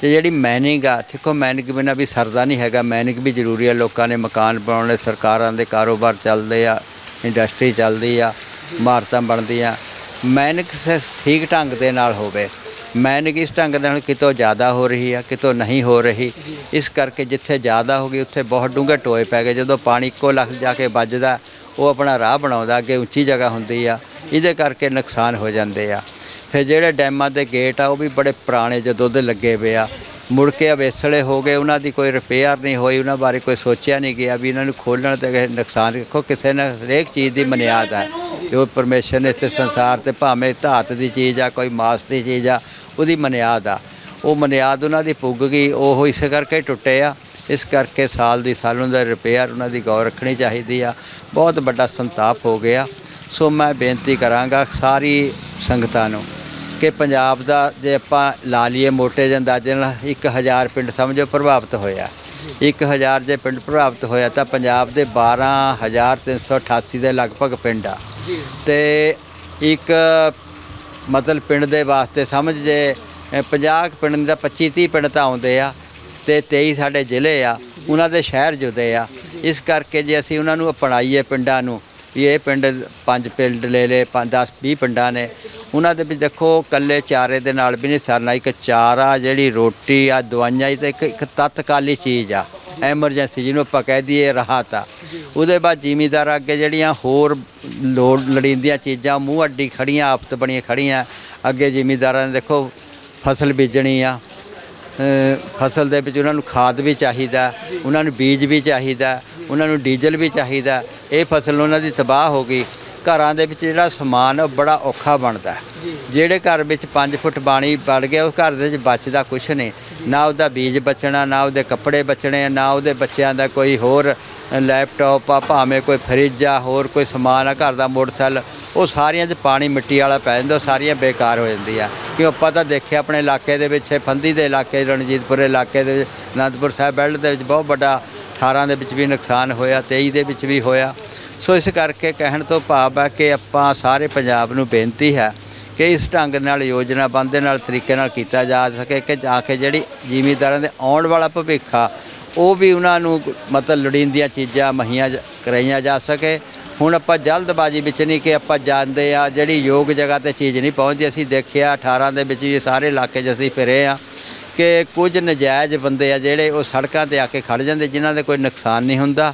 ਤੇ ਜਿਹੜੀ ਮੈਨਿੰਗ ਆ, ਦੇਖੋ ਮੈਨਿੰਗ ਬਿਨਾਂ ਵੀ ਸਰਦਾ ਨਹੀਂ ਹੈਗਾ। ਮੈਨਿੰਗ ਵੀ ਜ਼ਰੂਰੀ ਆ, ਲੋਕਾਂ ਨੇ ਮਕਾਨ ਬਣਾਉਣ ਲਈ ਸਰਕਾਰਾਂ ਦੇ ਕਾਰੋਬਾਰ ਚੱਲਦੇ ਆ ਇੰਡਸਟਰੀ ਚੱਲਦੀ ਆ, ਇਮਾਰਤਾਂ ਬਣਦੀਆਂ। ਮੈਨਿਕ ਸ- ਠੀਕ ਢੰਗ ਦੇ ਨਾਲ ਹੋਵੇ। ਮੈਨਿੰਗ ਇਸ ਢੰਗ ਨਾਲ ਕਿਤੋਂ ਜ਼ਿਆਦਾ ਹੋ ਰਹੀ ਆ, ਕਿਤੋਂ ਨਹੀਂ ਹੋ ਰਹੀ। ਇਸ ਕਰਕੇ ਜਿੱਥੇ ਜ਼ਿਆਦਾ ਹੋ ਗਈ, ਉੱਥੇ ਬਹੁਤ ਡੂੰਘੇ ਟੋਏ ਪੈ ਗਏ। ਜਦੋਂ ਪਾਣੀ ਇੱਕੋ ਲੱਖ ਜਾ ਕੇ ਵੱਜਦਾ, ਉਹ ਆਪਣਾ ਰਾਹ ਬਣਾਉਂਦਾ, ਅੱਗੇ ਉੱਚੀ ਜਗ੍ਹਾ ਹੁੰਦੀ ਆ। ਇਹਦੇ ਕਰਕੇ ਨੁਕਸਾਨ ਹੋ ਜਾਂਦੇ ਆ। ਫਿਰ ਜਿਹੜੇ ਡੈਮਾਂ ਦੇ ਗੇਟ ਆ, ਉਹ ਵੀ ਬੜੇ ਪੁਰਾਣੇ ਜਦੋਂ ਦੇ ਲੱਗੇ ਪਏ ਆ। ਮੁੜ ਕੇ ਅਵੇਸਲੇ ਹੋ ਗਏ, ਉਹਨਾਂ ਦੀ ਕੋਈ ਰਿਪੇਅਰ ਨਹੀਂ ਹੋਈ, ਉਹਨਾਂ ਬਾਰੇ ਕੋਈ ਸੋਚਿਆ ਨਹੀਂ ਗਿਆ ਵੀ ਇਹਨਾਂ ਨੂੰ ਖੋਲਣ ਤੇ ਨੁਕਸਾਨ, ਦੇਖੋ ਕਿਸੇ ਨਾ ਹਰੇਕ ਚੀਜ਼ ਦੀ ਬੁਨਿਆਦ ਹੈ ਜੋ ਪਰਮੇਸ਼ਰ ਨੇ ਇਸ ਸੰਸਾਰ ਤੇ ਭਾਵੇਂ ਧਾਤ ਦੀ ਚੀਜ਼ ਆ, ਕੋਈ ਮਾਸ ਦੀ ਚੀਜ਼ ਆ ਉਹਦੀ ਬੁਨਿਆਦ ਆ। ਉਹ ਬੁਨਿਆਦ ਉਹਨਾਂ ਦੀ ਪੁੱਗ ਗਈ ਉਹ ਇਸੇ ਕਰਕੇ ਟੁੱਟੇ ਆ। ਇਸ ਕਰਕੇ ਸਾਲ ਦੀ ਸਾਲ ਉਹਨਾਂ ਦਾ ਰਿਪੇਅਰ ਉਹਨਾਂ ਦੀ ਗੌਰ ਰੱਖਣੀ ਚਾਹੀਦੀ ਆ। ਬਹੁਤ ਵੱਡਾ ਸੰਤਾਪ ਹੋ ਗਿਆ। ਸੋ ਮੈਂ ਬੇਨਤੀ ਕਰਾਂਗਾ ਸਾਰੀ ਸੰਗਤਾਂ ਨੂੰ ਕਿ ਪੰਜਾਬ ਦਾ ਜੇ ਆਪਾਂ ਲਾ ਲਈਏ ਮੋਟੇ ਜਿਹੇ ਅੰਦਾਜ਼ੇ ਨਾਲ 1000 ਪਿੰਡ ਸਮਝੋ ਪ੍ਰਭਾਵਿਤ ਹੋਇਆ। 1000 ਜੇ ਪਿੰਡ ਪ੍ਰਭਾਵਿਤ ਹੋਇਆ ਤਾਂ ਪੰਜਾਬ ਦੇ 12388 ਦੇ ਲਗਭਗ ਪਿੰਡ ਆ। ਤੇ ਇੱਕ ਮਤਲਬ ਪਿੰਡ ਦੇ ਵਾਸਤੇ ਸਮਝ ਜੇ ਅ, 50 ਕੁ ਪਿੰਡ ਦਾ 25 30 ਪਿੰਡ ਤਾਂ ਆਉਂਦੇ ਆ ਤੇ 23 ਸਾਡੇ ਜ਼ਿਲ੍ਹੇ ਆ ਉਹਨਾਂ ਦੇ ਸ਼ਹਿਰ ਜੁਦੇ ਆ। ਇਸ ਕਰਕੇ ਜੇ ਅਸੀਂ ਉਹਨਾਂ ਨੂੰ ਅਪਣਾਈਏ ਪਿੰਡਾਂ ਨੂੰ ਵੀ ਇਹ ਪਿੰਡ ਪੰਜ ਪਿੰਡ ਲੈ ਲੈ 5 10 20 ਪਿੰਡਾਂ ਨੇ ਉਹਨਾਂ ਦੇ ਵਿੱਚ ਦੇਖੋ ਕੱਲੇ ਚਾਰੇ ਦੇ ਨਾਲ ਵੀ ਨਹੀਂ ਸਰਨਾ ਇੱਕ ਚਾਰਾ ਜਿਹੜੀ ਰੋਟੀ ਆ ਦਵਾਈਆਂ ਇਹ ਤਾਂ ਇੱਕ ਇੱਕ ਤਤਕਾਲੀ ਚੀਜ਼ ਆ। ਐਮਰਜੈਂਸੀ ਜਿਹਨੂੰ ਆਪਾਂ ਕਹਿ ਦਈਏ ਰਾਹਤ ਆ। ਉਹਦੇ ਬਾਅਦ ਜ਼ਿਮੀਦਾਰ ਅੱਗੇ ਜਿਹੜੀਆਂ ਹੋਰ ਲੋੜ ਲੜੀਂਦੀਆਂ ਚੀਜ਼ਾਂ, ਮੂੰਹ ਅੱਡੀ ਖੜੀਆਂ, ਆਫਤ ਬਣੀਆਂ ਖੜੀਆਂ, ਅੱਗੇ ਜ਼ਿਮੀਦਾਰਾਂ ਨੇ ਦੇਖੋ ਫਸਲ ਬੀਜਣੀ ਆ। ਫਸਲ ਦੇ ਵਿੱਚ ਉਹਨਾਂ ਨੂੰ ਖਾਦ ਵੀ ਚਾਹੀਦਾ, ਉਹਨਾਂ ਨੂੰ ਬੀਜ ਵੀ ਚਾਹੀਦਾ, ਉਹਨਾਂ ਨੂੰ ਡੀਜ਼ਲ ਵੀ ਚਾਹੀਦਾ। ਇਹ ਫਸਲ ਉਹਨਾਂ ਦੀ ਤਬਾਹ ਹੋ ਗਈ। ਘਰਾਂ ਦੇ ਵਿੱਚ ਜਿਹੜਾ ਸਮਾਨ ਉਹ ਬੜਾ ਔਖਾ ਬਣਦਾ। ਜਿਹੜੇ ਘਰ ਵਿੱਚ 5 ਫੁੱਟ ਪਾਣੀ ਵੜ ਗਿਆ ਉਸ ਘਰ ਦੇ ਵਿੱਚ ਬਚਦਾ ਕੁਛ ਨਹੀਂ। ਨਾ ਉਹਦਾ ਬੀਜ ਬਚਣਾ, ਨਾ ਉਹਦੇ ਕੱਪੜੇ ਬਚਣੇ, ਨਾ ਉਹਦੇ ਬੱਚਿਆਂ ਦਾ ਕੋਈ ਹੋਰ ਲੈਪਟਾਪ ਆ, ਭਾਵੇਂ ਕੋਈ ਫਰਿੱਜ ਆ, ਹੋਰ ਕੋਈ ਸਮਾਨ ਆ, ਘਰ ਦਾ ਮੋਟਰਸਾਈਕਲ, ਉਹ ਸਾਰੀਆਂ 'ਚ ਪਾਣੀ ਮਿੱਟੀ ਵਾਲਾ ਪੈ ਜਾਂਦਾ, ਉਹ ਸਾਰੀਆਂ ਬੇਕਾਰ ਹੋ ਜਾਂਦੀਆਂ। ਕਿਉਂ ਆਪਾਂ ਤਾਂ ਦੇਖਿਆ ਆਪਣੇ ਇਲਾਕੇ ਦੇ ਵਿੱਚ, ਫੰਦੀ ਦੇ ਇਲਾਕੇ, ਰਣਜੀਤਪੁਰ ਇਲਾਕੇ ਦੇ ਵਿੱਚ, ਅਨੰਦਪੁਰ ਸਾਹਿਬ ਬੈਲਟ ਦੇ ਵਿੱਚ ਬਹੁਤ ਵੱਡਾ 18 ਦੇ ਵਿੱਚ ਵੀ ਨੁਕਸਾਨ ਹੋਇਆ 23 ਦੇ ਵਿੱਚ ਵੀ ਹੋਇਆ। ਸੋ ਇਸ ਕਰਕੇ ਕਹਿਣ ਤੋਂ ਭਾਵ ਹੈ ਕਿ ਆਪਾਂ ਸਾਰੇ ਪੰਜਾਬ ਨੂੰ ਬੇਨਤੀ ਹੈ ਕਿ ਇਸ ਢੰਗ ਨਾਲ ਯੋਜਨਾ ਦੇ ਨਾਲ ਤਰੀਕੇ ਨਾਲ ਕੀਤਾ ਜਾ ਸਕੇ ਕਿ ਜਾ ਕੇ ਜਿਹੜੀ ਜ਼ਿਮੀਂਦਾਰਾਂ ਦੇ ਆਉਣ ਵਾਲਾ ਭਵਿੱਖ ਆ ਉਹ ਵੀ ਉਹਨਾਂ ਨੂੰ ਮਤਲਬ ਲੋੜੀਂਦੀਆਂ ਚੀਜ਼ਾਂ ਮੁਹੱਈਆ ਕਰਾਈਆਂ ਜਾ ਸਕੇ। ਹੁਣ ਆਪਾਂ ਜਲਦਬਾਜ਼ੀ ਵਿੱਚ ਨਹੀਂ ਕਿ ਆਪਾਂ ਜਾਂਦੇ ਆ ਜਿਹੜੀ ਯੋਗ ਜਗ੍ਹਾ ਤੇ ਚੀਜ਼ ਨਹੀਂ ਪਹੁੰਚਦੀ ਅਸੀਂ ਦੇਖਿਆ 18 ਦੇ ਵਿੱਚ ਵੀ ਸਾਰੇ ਇਲਾਕੇ 'ਚ ਅਸੀਂ ਫਿਰੇ ਆ ਕਿ ਕੁਝ ਨਜਾਇਜ਼ ਬੰਦੇ ਆ ਜਿਹੜੇ ਉਹ ਸੜਕਾਂ ਤੇ ਆ ਕੇ ਖੜ ਜਾਂਦੇ ਜਿਨ੍ਹਾਂ ਦੇ ਕੋਈ ਨੁਕਸਾਨ ਨਹੀਂ ਹੁੰਦਾ।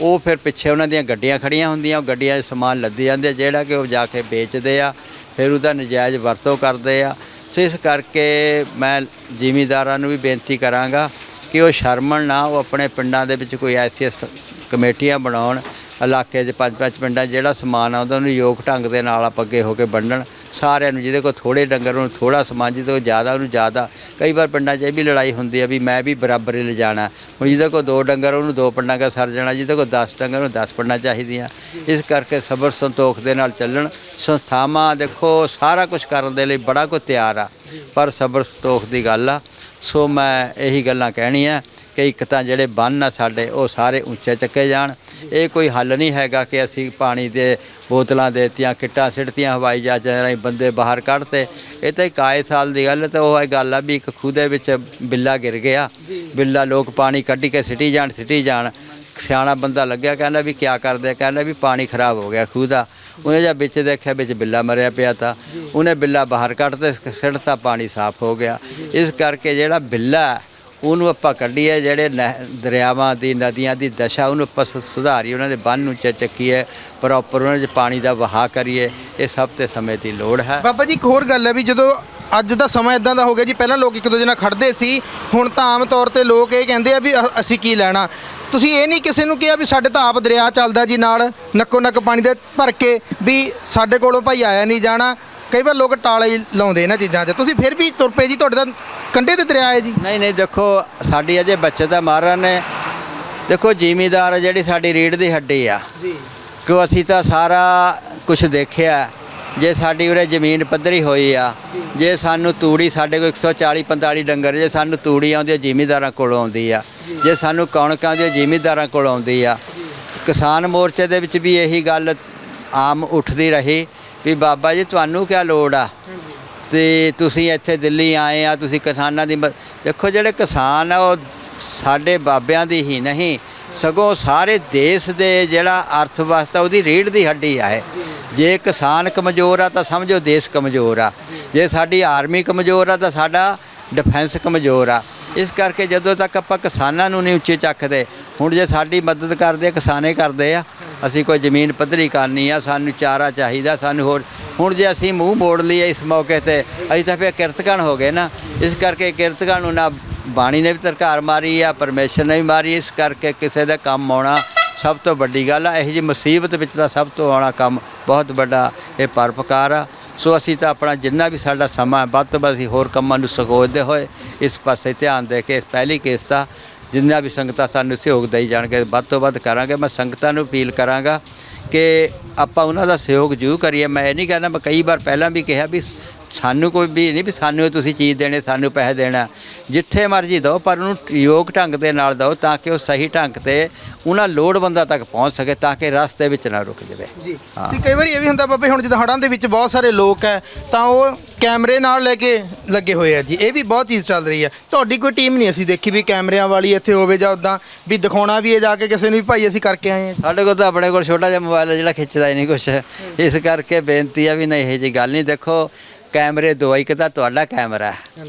ਉਹ ਫਿਰ ਪਿੱਛੇ ਉਹਨਾਂ ਦੀਆਂ ਗੱਡੀਆਂ ਖੜੀਆਂ ਹੁੰਦੀਆਂ ਉਹ ਗੱਡੀਆਂ 'ਚ ਸਮਾਨ ਲੱਦੇ ਜਾਂਦੇ ਆ, ਜਿਹੜਾ ਕਿ ਉਹ ਜਾ ਕੇ ਵੇਚਦੇ ਆ। ਫਿਰ ਉਹਦਾ ਨਜਾਇਜ਼ ਵਰਤੋਂ ਕਰਦੇ ਆ। ਸੋ ਇਸ ਕਰਕੇ ਮੈਂ ਜ਼ਿਮੀਂਦਾਰਾਂ ਨੂੰ ਵੀ ਬੇਨਤੀ ਕਰਾਂਗਾ ਕਿ ਉਹ ਸ਼ਰਮਣ ਨਾ, ਉਹ ਆਪਣੇ ਪਿੰਡਾਂ ਦੇ ਵਿੱਚ ਕੋਈ ਐਸੀਆਂ ਸ- ਕਮੇਟੀਆਂ ਬਣਾਉਣ ਇਲਾਕੇ 'ਚ ਪੰਜ ਪੰਜ ਪਿੰਡਾਂ 'ਚ ਜਿਹੜਾ ਸਮਾਨ ਆਉਂਦਾ ਉਹਨੂੰ ਯੋਗ ਢੰਗ ਦੇ ਨਾਲ ਆਪਾਂ ਅੱਗੇ ਹੋ ਕੇ ਵੰਡਣ। ਸਾਰਿਆਂ ਨੂੰ ਜਿਹਦੇ ਕੋਲ ਥੋੜੇ ਡੰਗਰ ਉਹਨੂੰ ਥੋੜਾ ਸਮਾਨ, ਜਿਹਦੇ ਕੋਲ ਜ਼ਿਆਦਾ ਉਹਨੂੰ ਜ਼ਿਆਦਾ। ਕਈ ਵਾਰ ਪਿੰਡਾਂ 'ਚ ਇਹ ਵੀ ਲੜਾਈ ਹੁੰਦੀ ਆ ਵੀ ਮੈਂ ਵੀ ਬਰਾਬਰ ਹੀ ਲਿਜਾਣਾ। ਹੁਣ ਜਿਹਦੇ ਕੋਲ ਦੋ ਡੰਗਰ, ਉਹਨੂੰ ਦੋ ਪਿੰਡਾਂ ਦਾ ਸਰ ਜਾਣਾ, ਜਿਹਦੇ ਕੋਲ 10 ਡੰਗਰ, ਉਹਨੂੰ 10 ਪਿੰਡਾਂ ਚਾਹੀਦੀਆਂ। ਇਸ ਕਰਕੇ ਸਬਰ ਸੰਤੋਖ ਦੇ ਨਾਲ ਚੱਲਣ। ਸੰਸਥਾਵਾਂ ਦੇਖੋ, ਸਾਰਾ ਕੁਝ ਕਰਨ ਦੇ ਲਈ ਬੜਾ ਕੁ ਤਿਆਰ ਆ। ਪਰ ਸਬਰ ਸੰਤੋਖ ਦੀ ਗੱਲ ਆ। ਸੋ ਮੈਂ ਇਹੀ ਗੱਲਾਂ ਕਹਿਣੀਆਂ ਕਿ ਇੱਕ ਤਾਂ ਜਿਹੜੇ ਬੰਨ ਆ ਸਾਡੇ, ਉਹ ਸਾਰੇ ਉੱਚੇ ਚੱਕੇ ਜਾਣ। ਇਹ ਕੋਈ ਹੱਲ ਨਹੀਂ ਹੈਗਾ ਕਿ ਅਸੀਂ ਪਾਣੀ ਦੇ ਬੋਤਲਾਂ ਦੇਤੀਆਂ ਕਿੱਟਾਂ ਸਿੱਟਤੀਆਂ ਹਵਾਈ ਜਹਾਜ਼ਾਂ ਰਾਹੀਂ ਬੰਦੇ ਬਾਹਰ ਕੱਢਤੇ। ਇਹ ਤਾਂ ਆਏ ਸਾਲ ਦੀ ਗੱਲ ਤਾਂ ਉਹ ਗੱਲ ਆ ਵੀ ਇੱਕ ਖੂਹ ਦੇ ਵਿੱਚ ਬਿੱਲਾ ਗਿਰ ਗਿਆ। ਬਿੱਲਾ ਲੋਕ ਪਾਣੀ ਕੱਢ ਕੇ ਸਿੱਟੀ ਜਾਣ ਸਿੱਟੀ ਜਾਣ। ਸਿਆਣਾ ਬੰਦਾ ਲੱਗਿਆ ਕਹਿੰਦਾ ਵੀ ਕਿਆ ਕਰਦੇ ਕਹਿੰਦਾ ਵੀ ਪਾਣੀ ਖਰਾਬ ਹੋ ਗਿਆ ਖੂਹ ਦਾ। ਉਹਨੇ ਜਾਂ ਵਿੱਚ ਦੇਖਿਆ ਵਿੱਚ ਬਿੱਲਾ ਮਰਿਆ ਪਿਆ ਤਾਂ। ਉਹਨੇ ਬਿੱਲਾ ਬਾਹਰ ਕੱਢ ਤੇ ਸਿੱਟਤਾ ਪਾਣੀ ਸਾਫ਼ ਹੋ ਗਿਆ। ਇਸ ਕਰਕੇ ਜਿਹੜਾ ਬਿੱਲਾ ਉਹਨੂੰ ਆਪਾਂ ਕੱਢੀਏ ਜਿਹੜੇ ਨਹਿ- ਦਰਿਆਵਾਂ ਦੀ, ਨਦੀਆਂ ਦੀ ਦਸ਼ਾ ਉਹਨੂੰ ਆਪਾਂ ਸੁ- ਸੁਧਾਰੀਏ, ਉਹਨਾਂ ਦੇ ਬੰਨ ਨੂੰ ਚ- ਚੱਕੀਏ ਪ੍ਰੋਪਰ ਉਹਨਾਂ 'ਚ ਪਾਣੀ ਦਾ ਵਹਾਅ ਕਰੀਏ, ਇਹ ਸਭ ਤੇ ਸਮੇਂ ਦੀ ਲੋੜ ਹੈ। ਬਾਬਾ ਜੀ ਇੱਕ ਹੋਰ ਗੱਲ ਹੈ ਵੀ ਜਦੋਂ ਅੱਜ ਦਾ ਸਮਾਂ ਇਦਾਂ ਦਾ ਹੋ ਗਿਆ ਜੀ, ਪਹਿਲਾਂ ਲੋਕ ਇੱਕ ਦੂਜੇ ਨਾਲ ਖੜਦੇ ਸੀ, ਹੁਣ ਤਾਂ ਆਮ ਤੌਰ ਤੇ ਲੋਕ ਇਹ ਕਹਿੰਦੇ ਆ ਵੀ ਅਸੀਂ ਕੀ ਲੈਣਾ। ਤੁਸੀਂ ਇਹ ਨਹੀਂ ਕਿਸੇ ਨੂੰ ਕਿਹਾ ਵੀ ਸਾਡੇ ਤਾਂ ਆਪ ਦਰਿਆ ਚੱਲਦਾ ਜੀ ਨਾਲ ਨੱਕੋ ਨੱਕ ਪਾਣੀ ਦੇ ਭਰ ਕੇ ਵੀ ਸਾਡੇ ਕੋਲੋਂ ਭਾਈ ਆਇਆ ਨਹੀਂ ਜਾਣਾ। ਕਈ ਵਾਰ ਲੋਕ ਟਾਲੇ ਲਾਉਂਦੇ ਇਹਨਾਂ ਚੀਜ਼ਾਂ 'ਚ। ਤੁਸੀਂ ਫਿਰ ਵੀ ਤੁਰ ਪਏ ਜੀ, ਤੁਹਾਡੇ ਤਾਂ ਕੰਢੇ ਤੇ ਦਰਿਆ ਹੈ ਜੀ? ਨਹੀਂ ਨਹੀਂ ਦੇਖੋ ਸਾਡੀ ਅਜੇ ਬੱਚਤ ਆ ਮਹਾਰਾਜ ਨੇ ਦੇਖੋ ਜ਼ਿਮੀਦਾਰ ਜਿਹੜੀ ਸਾਡੀ ਰੀੜ ਦੀ ਹੱਡੀ ਆ। ਜੀ। ਕਿ ਅਸੀਂ ਤਾਂ ਸਾਰਾ ਕੁਝ ਦੇਖਿਆ। ਜੇ ਸਾਡੀ ਉਰੇ ਜ਼ਮੀਨ ਪੱਧਰੀ ਹੋਈ ਆ ਜੇ। ਸਾਨੂੰ ਤੂੜੀ ਸਾਡੇ ਕੋਲ 140 45 ਡੰਗਰ ਜੇ ਸਾਨੂੰ ਤੂੜੀ ਆਉਂਦੀ ਹੈ ਜ਼ਿਮੀਦਾਰਾਂ ਕੋਲੋਂ ਆਉਂਦੀ ਆ। ਜੇ। ਸਾਨੂੰ ਕਣਕ ਆਉਂਦੀ ਹੈ ਜ਼ਿਮੀਦਾਰਾਂ ਕੋਲੋਂ ਆਉਂਦੀ ਆ। ਕਿਸਾਨ ਮੋਰਚੇ ਦੇ ਵਿੱਚ ਵੀ ਇਹੀ ਗੱਲ ਆਮ ਉੱਠਦੀ ਰਹੀ ਵੀ ਬਾਬਾ ਜੀ ਤੁਹਾਨੂੰ ਕਿਆ ਲੋੜ ਆ? ਤੇ ਤੁਸੀਂ ਇੱਥੇ ਦਿੱਲੀ ਆਏ ਆ, ਤੁਸੀਂ ਕਿਸਾਨਾਂ ਦੀ ਮਦ- ਦੇਖੋ ਜਿਹੜੇ ਕਿਸਾਨ ਆ, ਉਹ ਸਾਡੇ ਬਾਬਿਆਂ ਦੀ ਹੀ ਨਹੀਂ, ਸਗੋਂ ਸਾਰੇ ਦੇਸ਼ ਦੇ ਜਿਹੜਾ ਅਰਥ ਵਿਵਸਥਾ ਉਹਦੀ ਰੀੜ ਦੀ ਹੱਡੀ ਆ ਇਹ। ਜੇ ਕਿਸਾਨ ਕਮਜ਼ੋਰ ਆ, ਤਾਂ ਸਮਝੋ ਦੇਸ਼ ਕਮਜ਼ੋਰ ਆ। ਜੇ ਸਾਡੀ ਆਰਮੀ ਕਮਜ਼ੋਰ ਆ, ਤਾਂ ਸਾਡਾ ਡਿਫੈਂਸ ਕਮਜ਼ੋਰ ਆ। ਇਸ ਕਰਕੇ ਜਦੋਂ ਤੱਕ ਆਪਾਂ ਕਿਸਾਨਾਂ ਨੂੰ ਨਹੀਂ ਉੱਚੇ ਚੱਕਦੇ, ਹੁਣ ਜੇ ਸਾਡੀ ਮਦਦ ਕਰਦੇ ਕਿਸਾਨੇ ਕਰਦੇ ਆ, ਅਸੀਂ ਕੋਈ ਜ਼ਮੀਨ ਪੱਧਰੀ ਕਰਨੀ ਆ, ਸਾਨੂੰ ਚਾਰਾ ਚਾਹੀਦਾ, ਸਾਨੂੰ ਹੋਰ ਹੁਣ ਜੇ ਅਸੀਂ ਮੂੰਹ ਮੋੜ ਲਈਏ ਇਸ ਮੌਕੇ ਤੇ, ਅਸੀਂ ਤਾਂ ਫਿਰ ਕਿਰਤਕਣ ਹੋ ਗਏ ਨਾ। ਇਸ ਕਰਕੇ ਕਿਰਤਕਣ ਨੂੰ ਨਾ ਬਾਣੀ ਨੇ ਵੀ ਤਰਕਾਰ ਮਾਰੀ ਆ, ਪਰਮੇਸ਼ਰ ਨੇ ਵੀ ਮਾਰੀ, ਇਸ ਕਰਕੇ ਕਿਸੇ ਦਾ ਕੰਮ ਆਉਣਾ ਸਭ ਤੋਂ ਵੱਡੀ ਗੱਲ ਆ। ਇਹੋ ਜਿਹੀ ਮੁਸੀਬਤ ਵਿੱਚ ਤਾਂ ਸਭ ਤੋਂ ਆਉਣਾ ਕੰਮ ਬਹੁਤ ਵੱਡਾ ਇਹ ਪਰਪਕਾਰ ਆ। ਸੋ ਅਸੀਂ ਤਾਂ ਆਪਣਾ ਜਿੰਨਾ ਵੀ ਸਾਡਾ ਸਮਾਂ ਵੱਧ ਤੋਂ ਵੱਧ ਅਸੀਂ ਹੋਰ ਕੰਮਾਂ ਨੂੰ ਸਗੋਚਦੇ ਹੋਏ ਇਸ ਪਾਸੇ ਧਿਆਨ ਦੇ ਕੇ ਇਸ ਪਹਿਲੀ ਕੇਸ ਦਾ ਜਿੰਨਾ ਵੀ ਸੰਗਤਾਂ ਸਾਨੂੰ ਸਹਿਯੋਗ ਦੇਈ ਜਾਣਗੇ, ਵੱਧ ਤੋਂ ਵੱਧ ਕਰਾਂਗੇ। ਮੈਂ ਸੰਗਤਾਂ ਨੂੰ ਅਪੀਲ ਕਰਾਂਗਾ ਕਿ ਆਪਾਂ ਉਹਨਾਂ ਦਾ ਸਹਿਯੋਗ ਜ਼ਰੂਰ ਕਰੀਏ। ਮੈਂ ਇਹ ਨਹੀਂ ਕਹਿੰਦਾ, ਮੈਂ ਕਈ ਵਾਰ ਪਹਿਲਾਂ ਵੀ ਕਿਹਾ ਵੀ ਸਾਨੂੰ ਕੋਈ ਵੀ ਨਹੀਂ ਵੀ ਸਾਨੂੰ ਤੁਸੀਂ ਚੀਜ਼ ਦੇਣੇ ਸਾਨੂੰ ਪੈਸੇ ਦੇਣਾ। ਜਿੱਥੇ ਮਰਜ਼ੀ ਦਿਓ ਪਰ ਉਹਨੂੰ ਯੋਗ ਢੰਗ ਦੇ ਨਾਲ ਦਿਓ ਤਾਂ ਕਿ ਉਹ ਸਹੀ ਢੰਗ ਤੇ ਉਹਨਾਂ ਲੋੜਵੰਦਾਂ ਤੱਕ ਪਹੁੰਚ ਸਕੇ ਤਾਂ ਕਿ ਰਸਤੇ ਵਿੱਚ ਨਾ ਰੁਕ ਜਾਵੇ। ਜੀ। ਤੇ ਕਈ ਵਾਰੀ ਇਹ ਵੀ ਹੁੰਦਾ ਬਾਬੇ ਹੁਣ ਜਦੋਂ ਹੜਾਂ ਦੇ ਵਿੱਚ ਬਹੁਤ ਸਾਰੇ ਲੋਕ ਹੈ ਤਾਂ ਉਹ ਕੈਮਰੇ ਨਾਲ ਲੈ ਕੇ ਲੱਗੇ ਹੋਏ ਆ ਜੀ। ਇਹ ਵੀ ਬਹੁਤ ਚੀਜ਼ ਚੱਲ ਰਹੀ ਹੈ। ਤੁਹਾਡੀ ਕੋਈ ਟੀਮ ਨਹੀਂ ਅਸੀਂ ਦੇਖੀ ਵੀ ਕੈਮਰਿਆਂ ਵਾਲੀ ਇੱਥੇ ਹੋਵੇ ਜਾਂ ਉਦਾਂ ਵੀ ਦਿਖਾਉਣਾ ਵੀ ਇਹ ਜਾ ਕੇ ਕਿਸੇ ਨੂੰ ਵੀ ਭਾਈ ਅਸੀਂ ਕਰਕੇ ਆਏ ਹਾਂ। ਸਾਡੇ ਕੋਲ ਤਾਂ ਆਪਣੇ ਕੋਲ ਛੋਟਾ ਜਿਹਾ ਮੋਬਾਈਲ ਹੈ ਜਿਹੜਾ ਖਿੱਚਦਾ ਹੀ ਨਹੀਂ ਕੁਛ। ਇਸ ਕਰਕੇ ਬੇਨਤੀ ਆ ਵੀ ਨਹੀਂ ਇਹ ਜੀ ਗੱਲ ਨਹੀਂ। ਦੇਖੋ ਕੈਮਰੇ ਦੋ ਇੱਕ ਤਾਂ ਤੁਹਾਡਾ ਕੈਮਰਾ ਹੈ।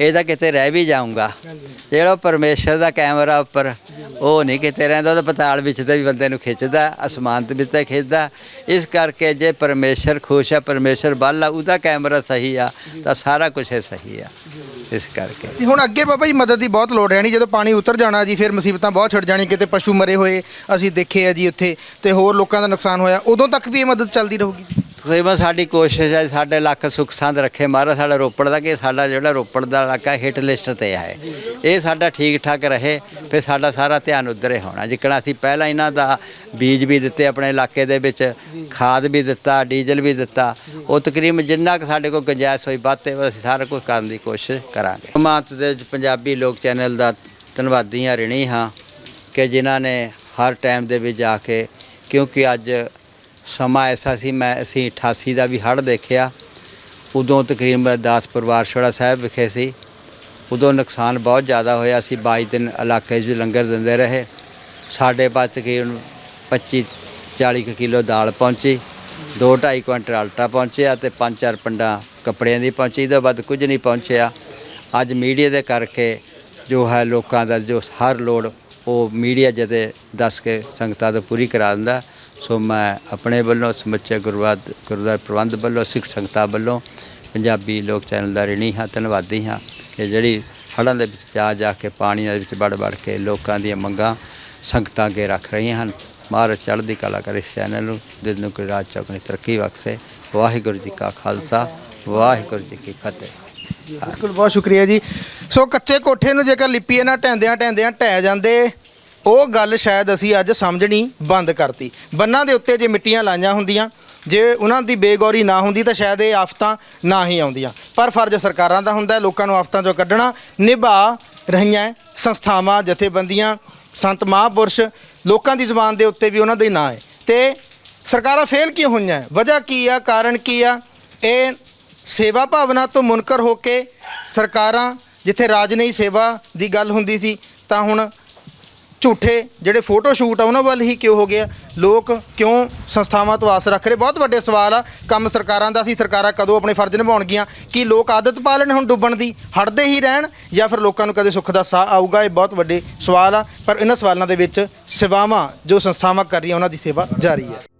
ਇਹ ਤਾਂ ਕਿਤੇ ਰਹਿ ਵੀ ਜਾਊਗਾ। ਜਿਹੜਾ ਪਰਮੇਸ਼ਰ ਦਾ ਕੈਮਰਾ ਉੱਪਰ ਉਹ ਨਹੀਂ ਕਿਤੇ ਰਹਿੰਦਾ ਉਹ ਤਾਂ ਪਤਾਲ ਵਿੱਚ ਤੇ ਵੀ ਬੰਦੇ ਨੂੰ ਖਿੱਚਦਾ ਅਸਮਾਨ ਤੇ ਵੀ ਤੇ ਖਿੱਚਦਾ। ਇਸ ਕਰਕੇ ਜੇ ਪਰਮੇਸ਼ਰ ਖੁਸ਼ ਹੈ ਪਰਮੇਸ਼ਰ ਆ ਉਹਦਾ ਕੈਮਰਾ ਸਹੀ ਆ ਤਾਂ ਸਾਰਾ ਕੁਝ ਸਹੀ ਆ। ਇਸ ਕਰਕੇ। ਤੇ ਹੁਣ ਅੱਗੇ ਬਾਬਾ ਜੀ ਮਦਦ ਦੀ ਬਹੁਤ ਲੋੜ ਰਹਿਣੀ ਜਦੋਂ ਪਾਣੀ ਉਤਰ ਜਾਣਾ ਜੀ ਫਿਰ ਮੁਸੀਬਤਾਂ ਬਹੁਤ ਛਿੜ ਜਾਣੀ ਕਿਤੇ ਪਸ਼ੂ ਮਰੇ ਹੋਏ ਅਸੀਂ ਦੇਖੇ ਆ ਜੀ ਉੱਥੇ ਤੇ ਹੋਰ ਲੋਕਾਂ ਦਾ ਨੁਕਸਾਨ ਹੋਇਆ ਉਦੋਂ ਤੱਕ ਵੀ ਇਹ ਮਦਦ ਚੱਲਦੀ ਰਹੂਗੀ? ਤਕਰੀਬਨ ਸਾਡੀ ਕੋਸ਼ਿਸ਼ ਹੈ, ਸਾਡੇ ਇਲਾਕਾ ਸੁੱਖ ਸੰਦ ਰੱਖੇ ਮਹਾਰਾਜ, ਸਾਡਾ ਰੋਪੜ ਦਾ ਕਿ ਸਾਡਾ ਜਿਹੜਾ ਰੋਪੜ ਦਾ ਇਲਾਕਾ ਹਿੱਟ ਲਿਸਟ ਤੇ ਹੈ। ਇਹ ਸਾਡਾ ਠੀਕ ਠਾਕ ਰਹੇ, ਫਿਰ ਸਾਡਾ ਸਾਰਾ ਧਿਆਨ ਉਧਰ ਹੀ ਹੋਣਾ। ਜਿੱਕਣਾ ਅਸੀਂ ਪਹਿਲਾਂ ਇਹਨਾਂ ਦਾ ਬੀਜ ਵੀ ਦਿੱਤੇ, ਆਪਣੇ ਇਲਾਕੇ ਦੇ ਵਿੱਚ ਖਾਦ ਵੀ ਦਿੱਤਾ, ਡੀਜ਼ਲ ਵੀ ਦਿੱਤਾ, ਉਹ ਤਕਰੀਬਨ ਜਿੰਨਾ ਕੁ ਸਾਡੇ ਕੋਲ ਗੁੰਜਾਇਸ਼ ਹੋਈ, ਵੱਧ ਤੇ ਅਸੀਂ ਸਾਰਾ ਕੁਝ ਕਰਨ ਦੀ ਕੋਸ਼ਿਸ਼ ਕਰਾਂਗੇ। ਮਾਤ ਦੇ ਪੰਜਾਬੀ ਲੋਕ ਚੈਨਲ ਦਾ ਧੰਨਵਾਦੀ ਹਾਂ, ਰਿਣੀ ਹਾਂ, ਕਿ ਜਿਨ੍ਹਾਂ ਨੇ ਹਰ ਟਾਈਮ ਦੇ ਵਿੱਚ ਜਾ ਕੇ, ਕਿਉਂਕਿ ਅੱਜ ਸਮਾਂ ਐਸਾ ਸੀ, ਮੈਂ ਅਸੀਂ 88 ਦਾ ਵੀ ਹੜ੍ਹ ਦੇਖਿਆ। ਉਦੋਂ ਤਕਰੀਬਨ 10 ਪਰਿਵਾਰ ਛੋੜਾ ਸਾਹਿਬ ਵਿਖੇ ਸੀ। ਉਦੋਂ ਨੁਕਸਾਨ ਬਹੁਤ ਜ਼ਿਆਦਾ ਹੋਇਆ ਸੀ 22 ਦਿਨ ਇਲਾਕੇ 'ਚ ਲੰਗਰ ਦਿੰਦੇ ਰਹੇ। ਸਾਡੇ ਪਾਸ ਤਕਰੀਬਨ 25 40 ਕੁ ਕਿਲੋ ਦਾਲ ਪਹੁੰਚੀ 2.5 ਕੁਇੰਟਲ ਆਟਾ ਪਹੁੰਚਿਆ ਤੇ 5-4 ਪੰਡਾਂ ਕੱਪੜਿਆਂ ਦੀ ਪਹੁੰਚੀ। ਇਹਦੇ ਬਾਅਦ ਕੁਝ ਨਹੀਂ ਪਹੁੰਚਿਆ। ਅੱਜ ਮੀਡੀਆ ਦੇ ਕਰਕੇ ਜੋ ਹੈ ਲੋਕਾਂ ਦਾ ਜੋ ਹਰ ਲੋੜ, ਉਹ ਮੀਡੀਆ ਜਦੇ ਦੱਸ ਕੇ ਸੰਗਤਾਂ ਤੋਂ ਪੂਰੀ ਕਰਾ ਦਿੰਦਾ। ਸੋ ਮੈਂ ਆਪਣੇ ਵੱਲੋਂ ਸਮੁੱਚੇ ਗੁਰਵਾਦ ਗੁਰਦੁਆਰਾ ਪ੍ਰਬੰਧ ਵੱਲੋਂ, ਸਿੱਖ ਸੰਗਤਾਂ ਵੱਲੋਂ, ਪੰਜਾਬੀ ਲੋਕ ਚੈਨਲ ਦਾ ਰਿਣੀ ਹਾਂ, ਧੰਨਵਾਦੀ ਹਾਂ ਕਿ ਜਿਹੜੀ ਹੜ੍ਹਾਂ ਦੇ ਵਿੱਚ ਜਾ ਜਾ ਕੇ ਪਾਣੀ ਦੇ ਵਿੱਚ ਵੜ ਵੜ ਕੇ ਲੋਕਾਂ ਦੀਆਂ ਮੰਗਾਂ ਸੰਗਤਾਂ ਅੱਗੇ ਰੱਖ ਰਹੀਆਂ ਹਨ। ਮਹਾਰਾਜ ਚੜ੍ਹਦੀ ਕਲਾ ਕਰੇ ਇਸ ਚੈਨਲ ਨੂੰ। ਦਿਲ ਨੂੰ ਕੋਈ ਰਾਜ ਚੌਕਣੀ ਤਰੱਕੀ ਬਖਸ਼ੇ। ਵਾਹਿਗੁਰੂ ਜੀ ਕਾ ਖਾਲਸਾ, ਵਾਹਿਗੁਰੂ ਜੀ ਕੀ ਫਤਿਹ। ਬਿਲਕੁਲ, ਬਹੁਤ ਸ਼ੁਕਰੀਆ ਜੀ। ਸੋ ਕੱਚੇ ਕੋਠੇ ਨੂੰ ਜੇਕਰ ਲਿਪੀਏ ਨਾਲ ਢਹਿੰਦਿਆਂ ਟੈਂਦਿਆਂ ਢਹਿ ਜਾਂਦੇ। ਉਹ ਗੱਲ ਸ਼ਾਇਦ ਅਸੀਂ ਅੱਜ ਸਮਝਣੀ ਬੰਦ ਕਰਤੀ। ਬੰਨਾਂ ਦੇ ਉੱਤੇ ਜੇ ਮਿੱਟੀਆਂ ਲਾਈਆਂ ਹੁੰਦੀਆਂ, ਜੇ ਉਹਨਾਂ ਦੀ ਬੇਗੌਰੀ ਨਾ ਹੁੰਦੀ ਤਾਂ ਸ਼ਾਇਦ ਇਹ ਆਫਤਾਂ ਨਾ ਹੀ ਆਉਂਦੀਆਂ। ਪਰ ਫਰਜ਼ ਸਰਕਾਰਾਂ ਦਾ ਹੁੰਦਾ, ਲੋਕਾਂ ਨੂੰ ਆਫਤਾਂ ਚੋਂ ਕੱਢਣਾ, ਨਿਭਾ ਰਹੀਆਂ ਸੰਸਥਾਵਾਂ, ਜਥੇਬੰਦੀਆਂ, ਸੰਤ ਮਹਾਂਪੁਰਸ਼, ਲੋਕਾਂ ਦੀ ਜ਼ੁਬਾਨ ਦੇ ਉੱਤੇ ਵੀ ਉਹਨਾਂ ਦੇ ਨਾਂ ਹੈ। ਤੇ ਸਰਕਾਰਾਂ ਫੇਲ ਕਿਉਂ ਹੋਈਆਂ? ਵਜ੍ਹਾ ਕੀ ਆ? ਕਾਰਨ ਕੀ ਆ? ਇਹ ਸੇਵਾ ਭਾਵਨਾ ਤੋਂ ਮੁਨਕਰ ਹੋ ਕੇ ਸਰਕਾਰਾਂ, ਜਿੱਥੇ ਰਾਜਨਈ ਸੇਵਾ ਦੀ ਗੱਲ ਹੁੰਦੀ ਸੀ, ਤਾਂ ਹੁਣ ਝੂਠੇ ਜਿਹੜੇ ਫੋਟੋ ਸ਼ੂਟ ਆ, ਉਹਨਾਂ ਵੱਲ ਹੀ ਕਿਉਂ ਹੋ ਗਿਆ ਲੋਕ ਕਿਉਂ ਸੰਸਥਾਵਾਂ ਤੋਂ ਆਸ ਰੱਖ ਰਹੇ? ਬਹੁਤ ਵੱਡੇ ਸਵਾਲ ਆ। ਕੰਮ ਸਰਕਾਰਾਂ ਦਾ ਸੀ, ਸਰਕਾਰਾਂ ਕਦੋਂ ਆਪਣੇ ਫਰਜ਼ ਨਿਭਾਉਣਗੀਆਂ ਕਿ ਲੋਕ ਆਦਤ ਪਾ ਲੈਣ ਹੁਣ ਡੁੱਬਣ ਦੀ? ਹਟਦੇ ਹੀ ਰਹਿਣ ਜਾਂ ਫਿਰ ਲੋਕਾਂ ਨੂੰ ਕਦੇ ਸੁੱਖ ਦਾ ਸਾਹ ਆਊਗਾ? ਇਹ ਬਹੁਤ ਵੱਡੇ ਸਵਾਲ ਆ। ਪਰ ਇਹਨਾਂ ਸਵਾਲਾਂ ਦੇ ਵਿੱਚ ਸੇਵਾਵਾਂ ਜੋ ਸੰਸਥਾਵਾਂ ਕਰ ਰਹੀਆਂ, ਉਹਨਾਂ ਦੀ ਸੇਵਾ ਜਾਰੀ ਹੈ।